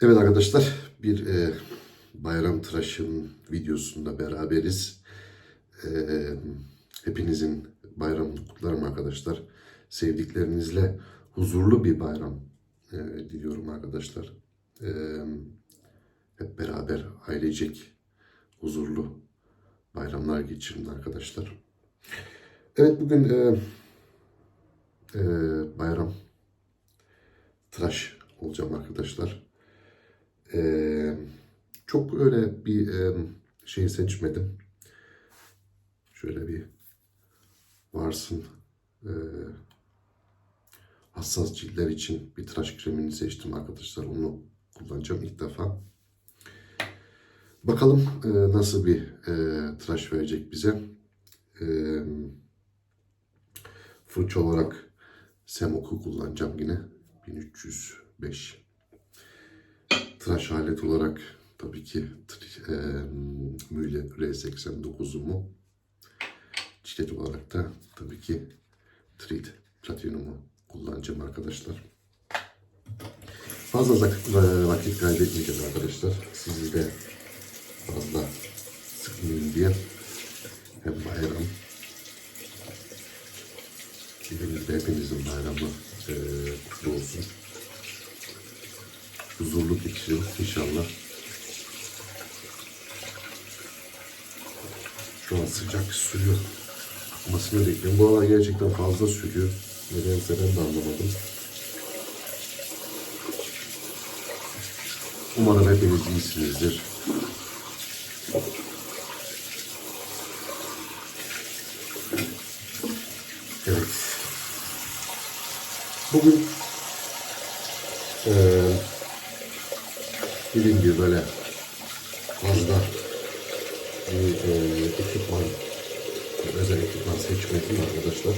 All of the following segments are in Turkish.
Evet arkadaşlar bir e, bayram tıraşın videosunda beraberiz. E, hepinizin bayramını kutlarım arkadaşlar. Sevdiklerinizle huzurlu bir bayram e, diliyorum arkadaşlar. E, hep beraber ailecek huzurlu bayramlar geçirin arkadaşlar. Evet bugün e, e, bayram tıraş olacağım arkadaşlar. Ee, çok öyle bir e, şey seçmedim. Şöyle bir varsın e, hassas ciltler için bir tıraş kremini seçtim arkadaşlar. Onu kullanacağım ilk defa. Bakalım e, nasıl bir e, tıraş verecek bize. E, fırça olarak Semok'u kullanacağım yine. 1305 tıraş alet olarak tabii ki e, Mühle R89'umu çiçek olarak da tabii ki Treat Platinum'u kullanacağım arkadaşlar. Fazla vakit, vakit kaybetmeyeceğiz arkadaşlar. Sizi de fazla sıkmayayım diye hem bayram Elimizde hepinizin bayramı huzurlu geçirin inşallah. Şu an sıcak suyu akmasını bekliyorum. Bu aralar gerçekten fazla sürüyor. Nedense ben de anlamadım. Umarım hepiniz iyisinizdir. Evet. Bugün dediğim gibi böyle fazla bir e, ekipman, özel ekipman seçmedim arkadaşlar.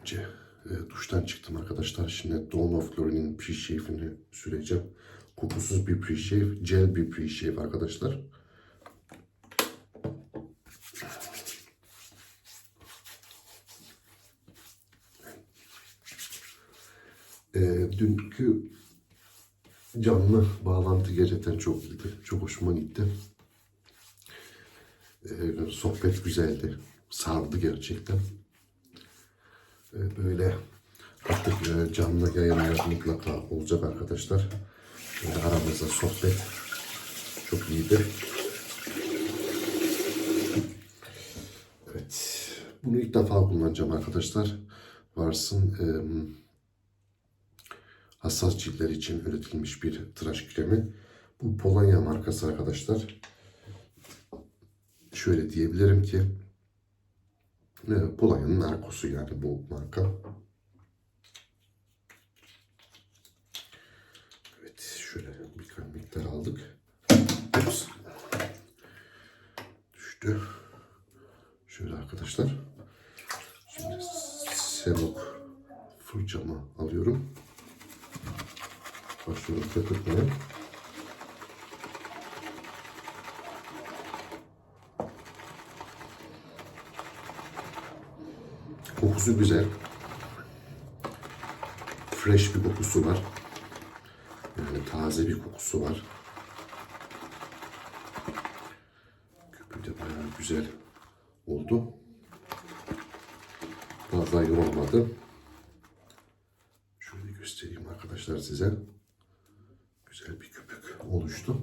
Önce e, duştan çıktım arkadaşlar. Şimdi Dawn of Glory'nin pre-shave'ini süreceğim. Kokusuz bir pre-shave, gel bir pre-shave arkadaşlar. e, dünkü canlı bağlantı gerçekten çok iyiydi. Çok hoşuma gitti. E, sohbet güzeldi. Sardı gerçekten. E, böyle artık e, canlı yayınlar mutlaka olacak arkadaşlar. Böyle aramızda sohbet çok iyiydi. Evet. Bunu ilk defa kullanacağım arkadaşlar. Varsın eee hassas ciltler için üretilmiş bir tıraş kremi. Bu Polonya markası arkadaşlar. Şöyle diyebilirim ki e, Polonya'nın narkosu yani bu marka. Evet şöyle bir miktar aldık. Ups. Düştü. Şöyle arkadaşlar. Şimdi Semok fırçamı alıyorum. Başlıyoruz köpürtmeye. Kokusu güzel. Fresh bir kokusu var. Yani taze bir kokusu var. Köpüğü de bayağı güzel oldu. Fazla yorulmadı. Şöyle göstereyim arkadaşlar size güzel bir köpük oluştu.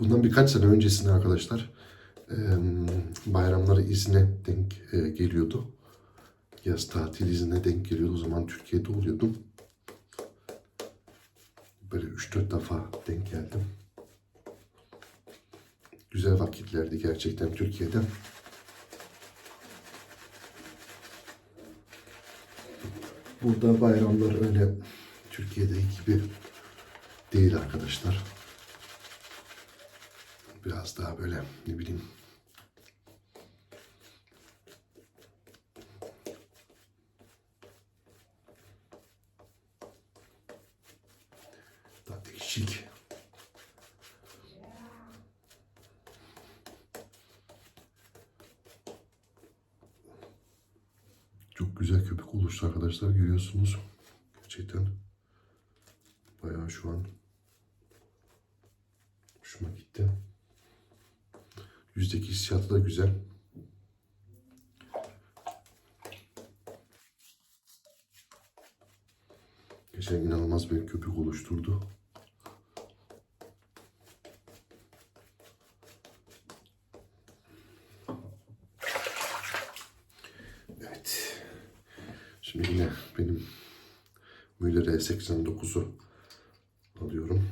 Bundan birkaç sene öncesinde arkadaşlar bayramları izne denk geliyordu yaz tatil iznine denk geliyordu. O zaman Türkiye'de oluyordum. Böyle 3-4 defa denk geldim. Güzel vakitlerdi gerçekten Türkiye'de. Burada bayramlar öyle Türkiye'deki gibi değil arkadaşlar biraz daha böyle ne bileyim. Daha çok güzel köpük oluştu arkadaşlar görüyorsunuz. Gerçekten bayağı şu an Yüzdeki hissiyatı da güzel. Geçen inanılmaz bir köpük oluşturdu. Evet. Şimdi yine benim Müller E89'u alıyorum.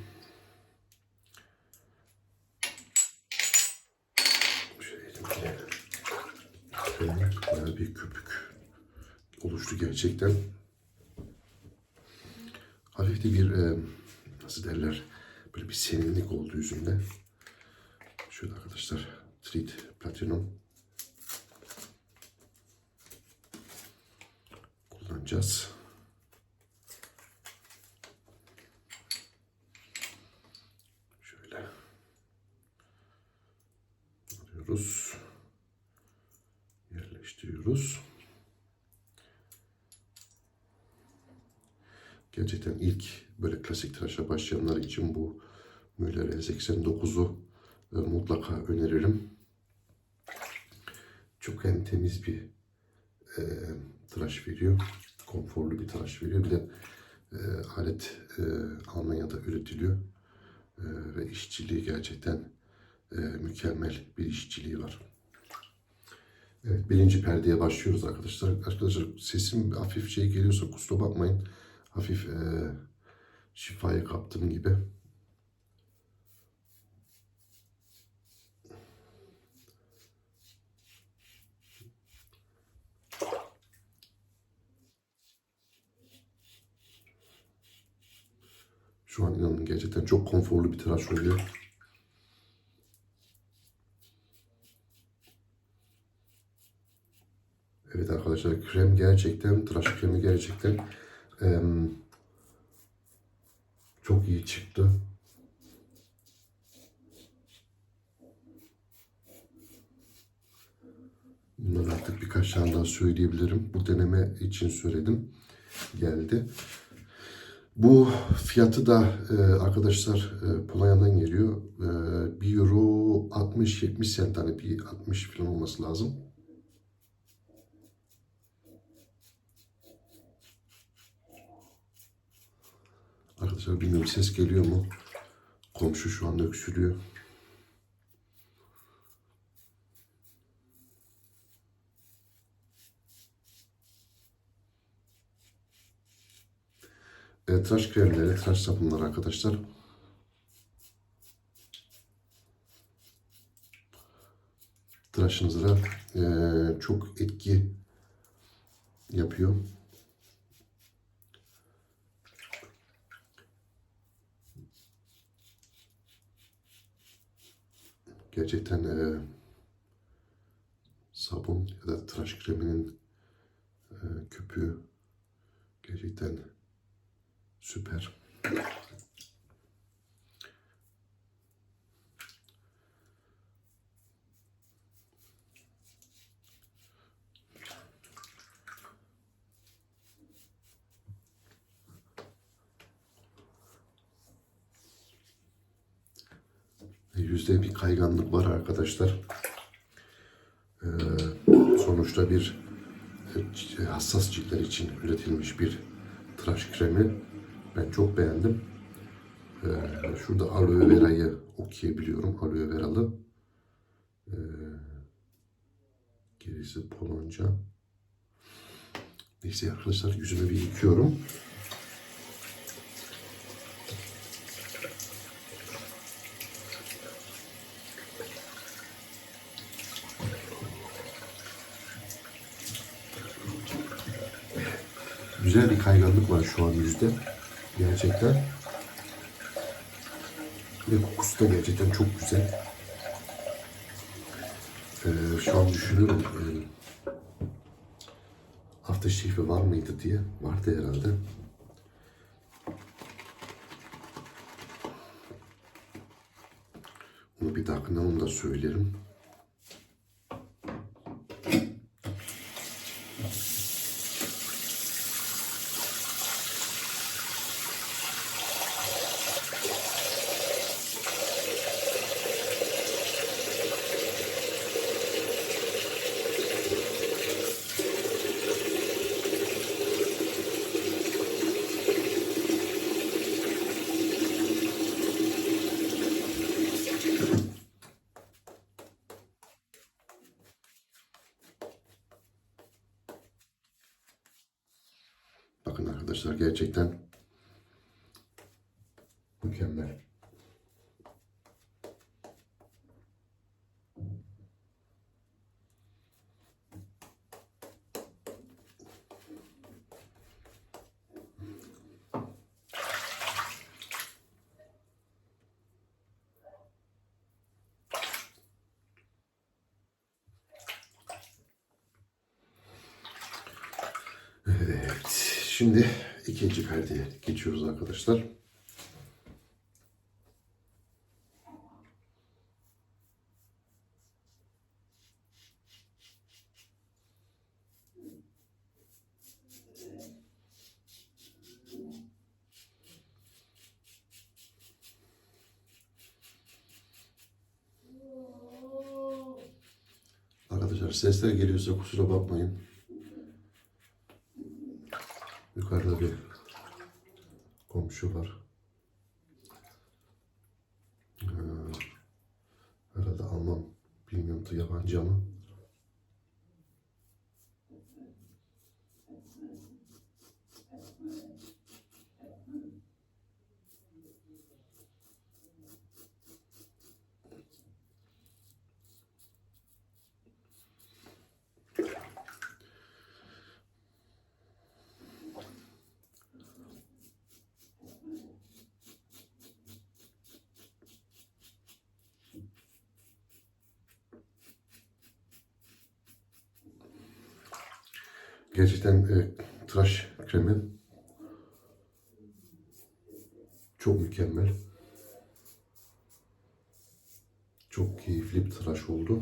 Şöyle elimle Şöyle bayağı bir köpük oluştu gerçekten. Hafif de bir e, nasıl derler böyle bir serinlik oldu yüzümde. Şöyle arkadaşlar Treat Platinum kullanacağız. Şöyle alıyoruz. Yerleştiriyoruz. Gerçekten ilk böyle klasik tıraşa başlayanlar için bu Müller E89'u e, mutlaka öneririm. Çok hem temiz bir e, tıraş veriyor. Konforlu bir tıraş veriyor. Bir de e, alet e, Almanya'da üretiliyor. E, ve işçiliği gerçekten e, mükemmel bir işçiliği var. Evet, birinci perdeye başlıyoruz arkadaşlar. Arkadaşlar sesim hafif şey geliyorsa kusura bakmayın. Hafif e, şifayı kaptım gibi. Şu an inanın gerçekten çok konforlu bir tıraş oluyor. Evet arkadaşlar krem gerçekten, tıraş kremi gerçekten çok iyi çıktı. Bunları artık birkaç tane daha söyleyebilirim. Bu deneme için söyledim. Geldi. Bu fiyatı da e, arkadaşlar e, Polonya'dan geliyor. E, 1 euro 60-70 sent hani bir 60 falan olması lazım. Arkadaşlar bilmiyorum ses geliyor mu? Komşu şu anda öksürüyor. E, tıraş kremleri, tıraş sabunları arkadaşlar. Tıraşınıza e, çok etki yapıyor. Gerçekten e, sabun ya da tıraş kreminin e, köpüğü gerçekten süper. Yüzde bir kayganlık var arkadaşlar. Ee, sonuçta bir e, hassas ciltler için üretilmiş bir tıraş kremi. Ben çok beğendim. Ee, şurada aloe vera'yı okuyabiliyorum. Aloe veralı. Ee, gerisi Polonca. Neyse arkadaşlar yüzümü bir yıkıyorum. güzel bir kayganlık var şu an yüzde. Gerçekten. Ve kokusu da gerçekten çok güzel. Ee, şu an düşünüyorum. Yani, hafta şefi var mıydı diye. Vardı herhalde. Onu bir dakika da söylerim. Gerçekten mükemmel. Evet. Şimdi ikinci perdeye geçiyoruz arkadaşlar. Arkadaşlar sesler geliyorsa kusura bakmayın. Yukarıda bir komşu var. Ee, herhalde Alman, bilmiyorum da yabancı ama. Gerçekten e, tıraş kremi çok mükemmel. Çok keyifli bir tıraş oldu.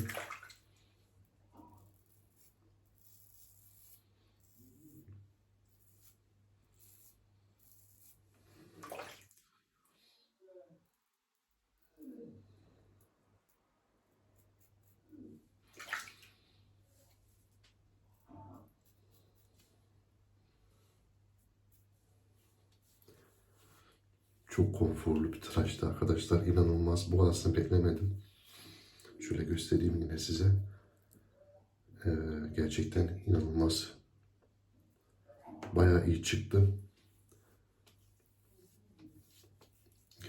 Çok konforlu bir tıraştı arkadaşlar. İnanılmaz. Bu kadarını beklemedim. Şöyle göstereyim yine size. Ee, gerçekten inanılmaz. Bayağı iyi çıktı.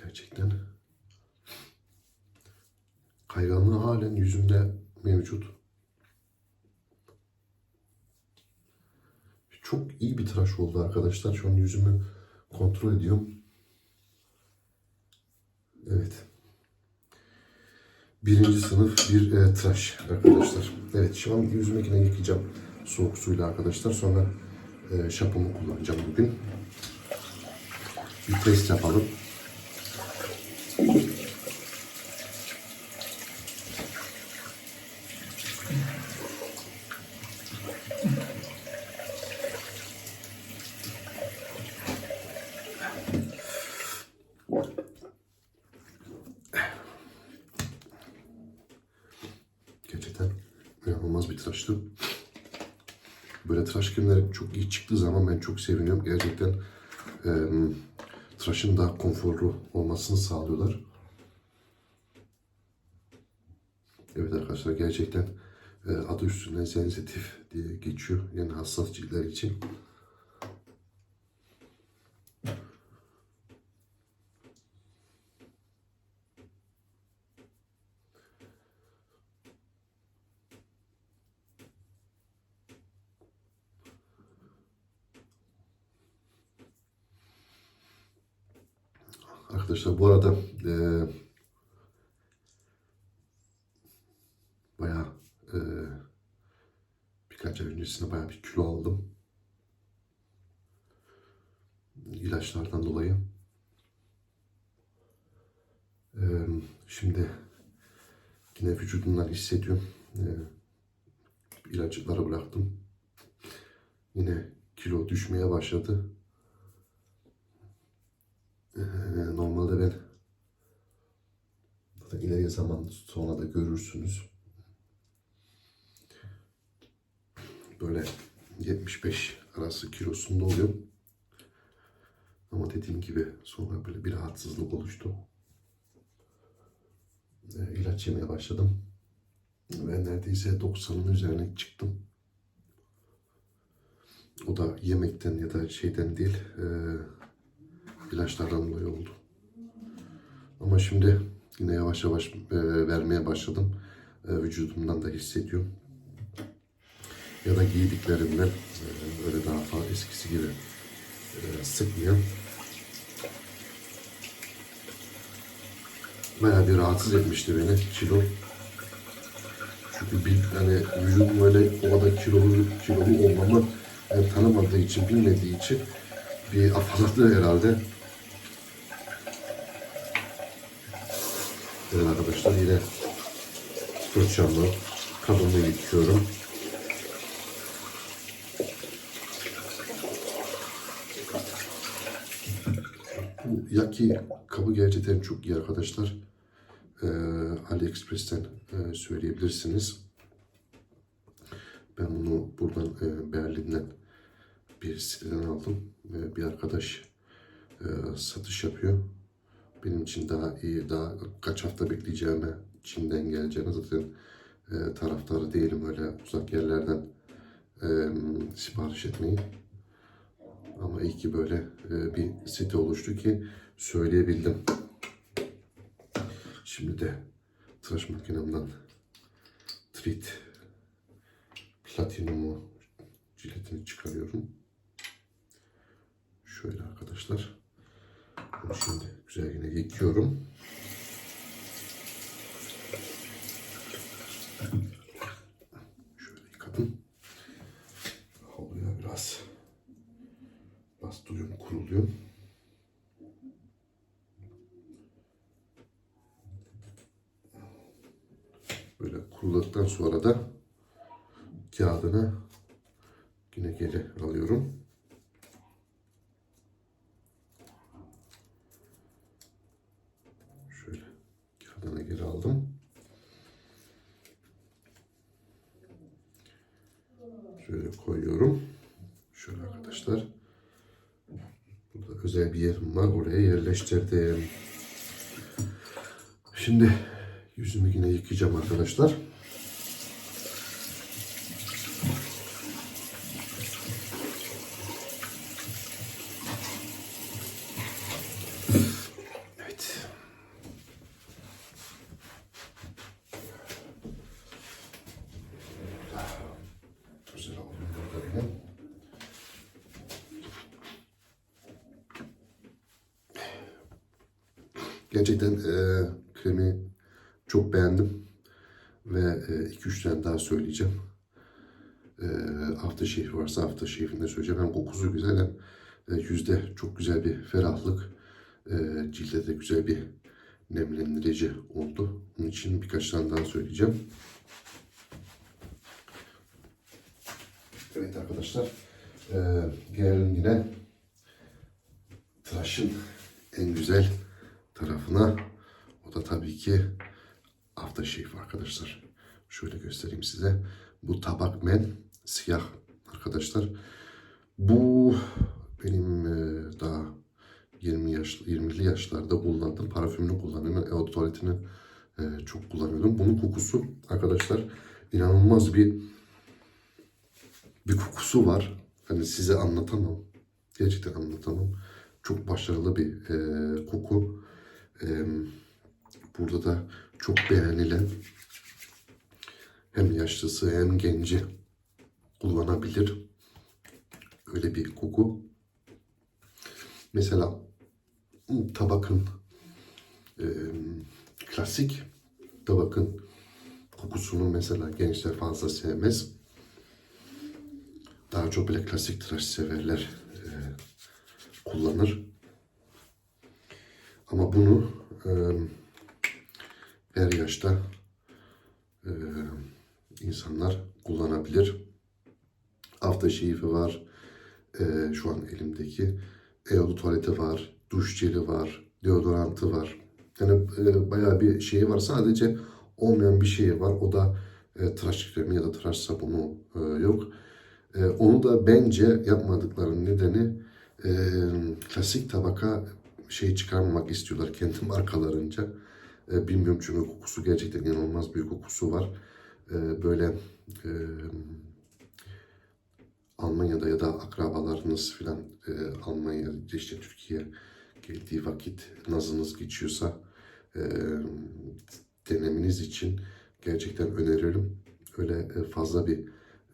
Gerçekten. Kayganlığı halen yüzümde mevcut. Çok iyi bir tıraş oldu arkadaşlar. Şu an yüzümü kontrol ediyorum. Evet. Birinci sınıf bir e, tıraş arkadaşlar. Evet şu an yüzümü yine yıkayacağım soğuk suyla arkadaşlar. Sonra e, şampuanı kullanacağım bugün. Bir test yapalım. Gerçekten inanılmaz bir tıraştı. Kremleri çok iyi çıktığı zaman ben çok seviniyorum. Gerçekten e, tıraşın daha konforlu olmasını sağlıyorlar. Evet arkadaşlar gerçekten adı üstünde sensitif diye geçiyor. Yani hassas ciltler için. Arkadaşlar bu arada e, bayağı e, öncesinde bayağı bir kilo aldım. İlaçlardan dolayı. E, şimdi Yine vücudumdan hissediyorum. Ee, ilacıkları bıraktım. Yine kilo düşmeye başladı. Ee, normalde ben zaten ileri zaman sonra da görürsünüz. Böyle 75 arası kilosunda oluyorum. Ama dediğim gibi sonra böyle bir rahatsızlık oluştu. Ee, ilaç yemeye başladım. Ve neredeyse 90'ın üzerine çıktım. O da yemekten ya da şeyden değil, e, ilaçlardan dolayı oldu. Ama şimdi yine yavaş yavaş e, vermeye başladım. E, vücudumdan da hissediyorum. Ya da giydiklerimden e, öyle daha fazla eskisi gibi e, sıkmıyor. Bayağı bir rahatsız etmişti beni kilo. Çünkü bir hani vücudum öyle o kilolu, kilolu olmamı yani tanımadığı için, bilmediği için bir afalladı herhalde. Evet arkadaşlar yine fırçamla kabımı yıkıyorum. Bu Yaki kabı gerçekten çok iyi arkadaşlar. Ee, AliExpress'ten e, söyleyebilirsiniz. Ben bunu buradan e, Berlin'den bir siteden aldım. Ve bir arkadaş e, satış yapıyor. Benim için daha iyi, daha kaç hafta bekleyeceğime, Çin'den geleceğine zaten e, taraftarı değilim öyle uzak yerlerden e, sipariş etmeyi. Ama iyi ki böyle e, bir site oluştu ki söyleyebildim. Şimdi de tıraş makinemden Trit Platinumu ciletini çıkarıyorum. Şöyle arkadaşlar. Bunu şimdi güzel yine yıkıyorum. Şöyle yıkadım. Oluyor biraz. Bastırıyorum, kuruluyor. Böyle kuruladıktan sonra da kağıdını yine geri alıyorum. Şöyle kağıdını geri aldım. Şöyle koyuyorum. Şöyle arkadaşlar. Burada özel bir yerim var. Oraya yerleştirdim. Şimdi yüzümü yine yıkayacağım arkadaşlar. Evet. Güzel oldu burada benim. Gerçekten e, kremi çok beğendim. Ve 2-3 tane daha söyleyeceğim. E, aftershave varsa aftershave'ini de söyleyeceğim. Hem kokusu güzel hem e, yüzde çok güzel bir ferahlık. E, cilde de güzel bir nemlendirici oldu. Onun için birkaç tane daha söyleyeceğim. Evet arkadaşlar. E, gelelim yine tıraşın en güzel tarafına. O da tabii ki aftershave arkadaşlar. Şöyle göstereyim size. Bu tabak men siyah arkadaşlar. Bu benim e, daha 20 yaş 20'li yaşlarda kullandığım parfümünü kullanıyorum. De tuvaletini e, çok kullanıyordum. Bunun kokusu arkadaşlar inanılmaz bir bir kokusu var. Hani size anlatamam. Gerçekten anlatamam. Çok başarılı bir e, koku. E, burada da çok beğenilen hem yaşlısı hem genci kullanabilir. Öyle bir koku. Mesela tabakın e, klasik tabakın kokusunu mesela gençler fazla sevmez. Daha çok böyle klasik tıraş severler e, kullanır. Ama bunu e, her yaşta e, insanlar kullanabilir. Aftershave'i var. E, şu an elimdeki. Eau tuvaleti var. Duş jeli var. Deodorantı var. Yani e, bayağı bir şeyi var. Sadece olmayan bir şey var. O da e, tıraş kremi ya da tıraş sabunu e, yok. E, onu da bence yapmadıklarının nedeni e, klasik tabaka şey çıkarmamak istiyorlar kendi markalarınca. E, bilmiyorum çünkü kokusu gerçekten inanılmaz bir kokusu var. E, böyle e, Almanya'da ya da akrabalarınız filan e, Almanya işte Türkiye geldiği vakit nazınız geçiyorsa e, denemeniz için gerçekten öneririm. Öyle e, fazla bir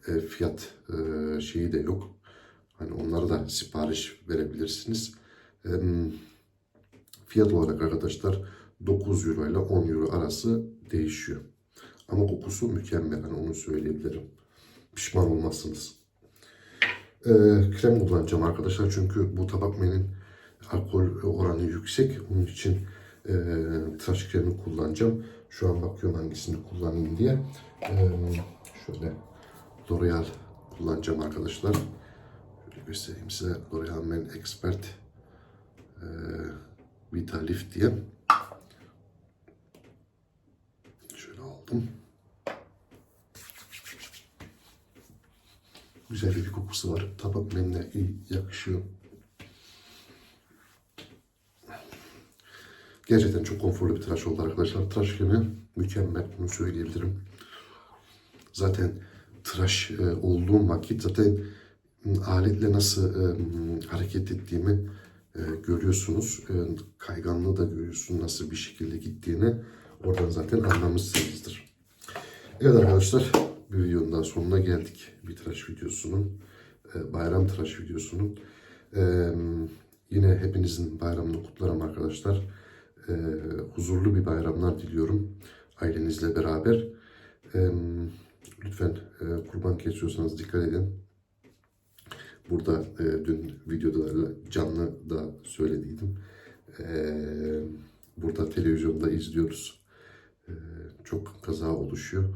e, fiyat e, şeyi de yok. Hani onlara da sipariş verebilirsiniz. E, fiyat olarak arkadaşlar 9 euro ile 10 euro arası değişiyor. Ama kokusu mükemmel. Hani onu söyleyebilirim. Pişman olmazsınız. E, krem kullanacağım arkadaşlar. Çünkü bu tabak menin alkol oranı yüksek. Onun için e, tıraş kremi kullanacağım. Şu an bakıyorum hangisini kullanayım diye. E, şöyle L'Oreal kullanacağım arkadaşlar. Şöyle göstereyim size. L'Oreal Men Expert e, Vita Lift diye. Aldım. Güzel bir kokusu var. Tabak menüne iyi yakışıyor. Gerçekten çok konforlu bir tıraş oldu arkadaşlar. Tıraş kremi mükemmel. Bunu söyleyebilirim. Zaten tıraş e, olduğum vakit zaten aletle nasıl e, hareket ettiğimi e, görüyorsunuz. E, kayganlığı da görüyorsunuz nasıl bir şekilde gittiğini. Oradan zaten anlamışsınızdır. Evet arkadaşlar bir videonun sonuna geldik. Bir tıraş videosunun, e, bayram tıraş videosunun. E, yine hepinizin bayramını kutlarım arkadaşlar. E, huzurlu bir bayramlar diliyorum ailenizle beraber. Lütfen kurban kesiyorsanız dikkat edin. Burada e, dün videoda canlı da söylediydim. E, burada televizyonda izliyoruz. E, çok kaza oluşuyor.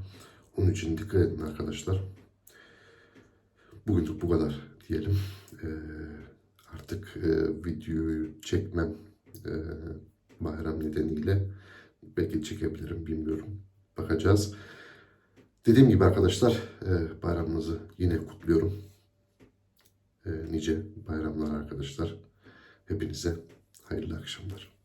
Onun için dikkat edin arkadaşlar. Bugünlük bu kadar diyelim. E, artık e, videoyu çekmem e, bayram nedeniyle belki çekebilirim bilmiyorum. Bakacağız. Dediğim gibi arkadaşlar e, bayramınızı yine kutluyorum. Nice bayramlar arkadaşlar. Hepinize hayırlı akşamlar.